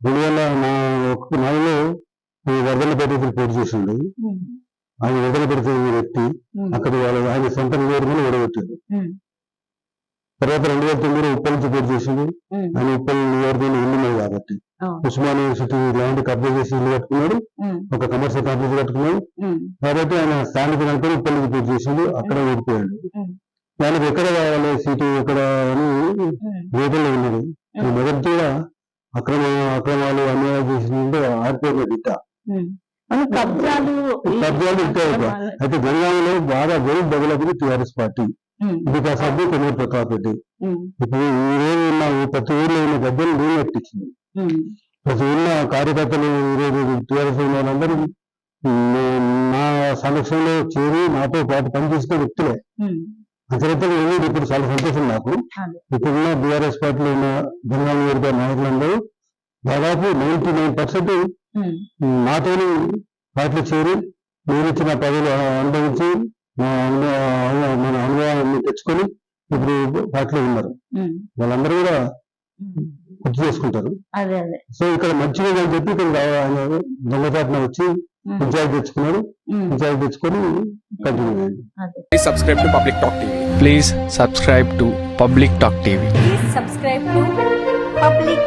రెండు వేల నాలుగులో ఈ వరదలపేట పోటీ చేసిండు ఉమ్, ఆయన వరదలపేట వ్యక్తి ఉమ్, అక్కడ వాళ్ళు ఆయన సొంత నియోజకవర్గంలో ఓడగొట్టారు. ఉమ్, తర్వాత రెండు వేల తొమ్మిదిలో ఉప్పల్ నుంచి పోటీ ఉమ్, ఆయన ఉప్పల్ నియోజకవర్గంలో ఇల్లు కాబట్టి ఉస్మాన్ యూనివర్సిటీ ల్యాండ్ కబ్జా చేసి ఇల్లు కట్టుకున్నాడు. ఒక కమర్షియల్ కాంప్లెక్స్ కట్టుకున్నాడు. కాబట్టి ఆయన స్థానిక కనుక ఉప్పల్ నుంచి పోటీ చేసిండు. అక్కడ ఓడిపోయాడు. ఆయనకు ఎక్కడ కావాలి సీటు ఎక్కడ అని వేటలో ఉన్నాడు. ఈ మొదటిగా అక్రమ అక్రమాలు అన్యాయాలు చేసిందంటే ఆరిపోయిన బిడ్డ కబ్జాలు కబ్జాలు అయితే తెలంగాణలో బాగా well developed TRS party. Um, because of the Kommuru Pratap Reddy. ఇప్పుడు ఈ రోజు ఉన్న ప్రతి ఊర్లో ఉన్న గద్దెలు నేను ఎట్టించింది ప్రతి ఊళ్ళో కార్యకర్తలు ఈరోజు టీఆర్ఎస్ ఉన్న వాళ్ళందరూ నే- నా సమక్షంలో చేరి నాతో పాటు పనిచేసిన వ్యక్తులే. ఏమీ ఇప్పుడు చాలా సంతోషం నాకు. ఇప్పుడున్న బీఆర్ఎస్ పార్టీలో ఉన్న తెలంగాణ వర్గ నాయకులందరూ దాదాపు నైన్టీ నైన్ పర్సెంట్ నాతోని పార్టీలో చేరి నేను ఇచ్చిన పదవులు అనుభవించి మన అనుభవాన్ని తెచ్చుకొని ఇప్పుడు పార్టీలో ఉన్నారు. వాళ్ళందరూ కూడా. గుర్తు చేసుకుంటారు. సో ఇక్కడ మంచిగా అని చెప్పి ఇక్కడ దొంగచాటున వచ్చి పంచాయతీ తెచ్చుకున్నాడు పంచాయతీ తెచ్చుకొని కంటిన్యూ అయ్యింది అదే Please subscribe to Public Talk TV. Please subscribe to Public Talk TV. Please subscribe to Public